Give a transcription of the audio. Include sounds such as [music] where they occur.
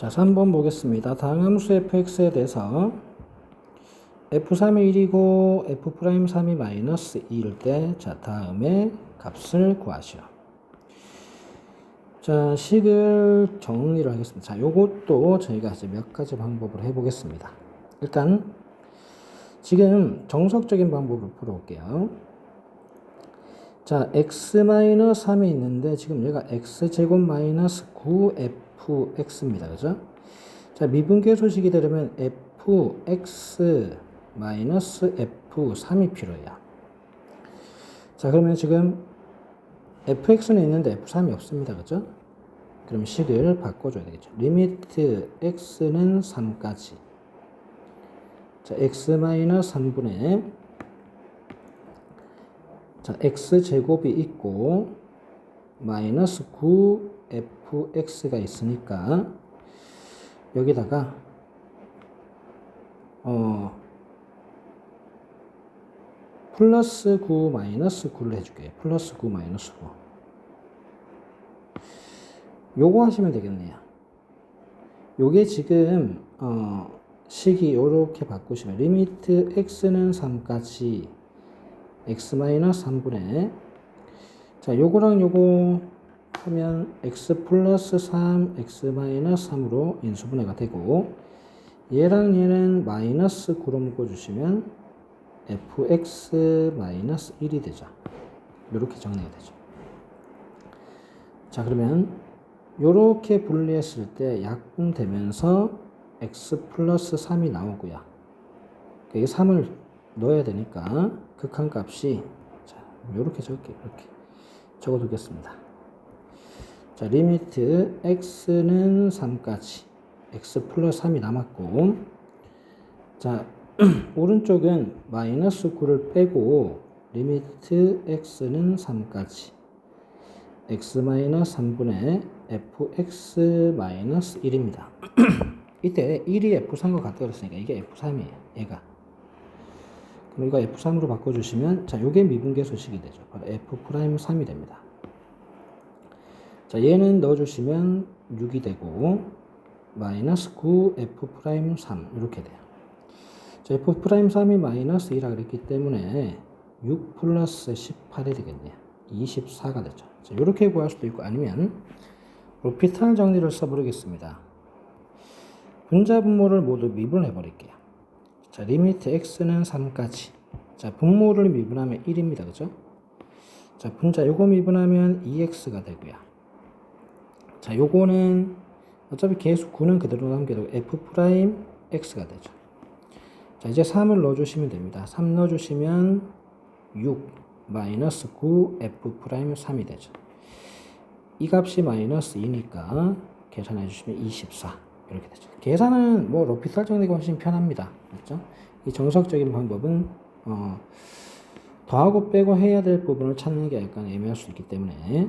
자, 3번 보겠습니다. 다음 함수 fx에 대해서 f3이 1이고 f'3이 마이너스 2일 때, 자, 다음에 값을 구하시오. 자, 식을 정리를 하겠습니다. 자, 요것도 저희가 이제 몇 가지 방법을 해보겠습니다. 일단, 지금 정석적인 방법을 풀어볼게요. 자, x-3이 있는데 지금 얘가 x제곱 마이너스 9fx입니다. 그죠? 자, 미분계수식이 되려면 fx 마이너스 f3이 필요해요. 자, 그러면 지금 fx는 있는데 f3이 없습니다. 그죠? 그럼 식을 바꿔줘야 되겠죠. 리미트 x는 3까지. 자, x 마이너스 3분의 자, x 제곱이 있고 마이너스 9fx가 있으니까 여기다가 어 플러스 9 마이너스 9를 해줄게요. 플러스 9 마이너스 9. 요거 하시면 되겠네요. 요게 지금 어 식이 요렇게 바꾸시면 리미트 x는 3까지 x-3분의 자 요거랑 요거 하면 x 플러스 3 x-3으로 인수분해가 되고 얘랑 얘는 마이너스 9로 묶어주시면 fx 마이너스 1이 되죠. 이렇게 정리가 되죠. 자 그러면 요렇게 분리했을 때 약분되면서 x 플러스 3이 나오고요. 이게 3을 넣어야 되니까 극한값이 자 이렇게 적게 이렇게 적어두겠습니다. 자 리미트 x는 3까지 x 플러스 3이 남았고 자 [clears throat] 오른쪽은 마이너스 9를 빼고 리미트 x는 3까지 x 마이너스 3분의 fx 마이너스 1입니다. [clears throat] 이때 1이 f3과 같다 그랬으니까 이게 f3이에요. 얘가 그럼 이거 F3으로 바꿔주시면 자 요게 미분계 수식이 되죠. 바로 F'3이 됩니다. 자 얘는 넣어주시면 6이 되고 마이너스 9 F'3 이렇게 돼요. 자 F'3이 마이너스 2라 그랬기 때문에 6 플러스 18이 되겠네요. 24가 되죠. 자 이렇게 구할 수도 있고 아니면 로피탈 정리를 써버리겠습니다. 분자 분모를 모두 미분해 버릴게요. 자, 리미트 x는 3까지. 자, 분모를 미분하면 1입니다. 그죠? 자, 분자 요거 미분하면 2x가 되고요. 자, 요거는 어차피 계수 9는 그대로 남겨두고 f 프라임 x가 되죠. 자, 이제 3을 넣어주시면 됩니다. 3 넣어주시면 6 마이너스 9 f 프라임 3이 되죠. 이 값이 마이너스 2니까 계산해 주시면 24 이렇게 되죠. 계산은 뭐 로피탈 정리가 훨씬 편합니다. 맞죠? 이 정석적인 방법은 어, 더하고 빼고 해야 될 부분을 찾는 게 약간 애매할 수 있기 때문에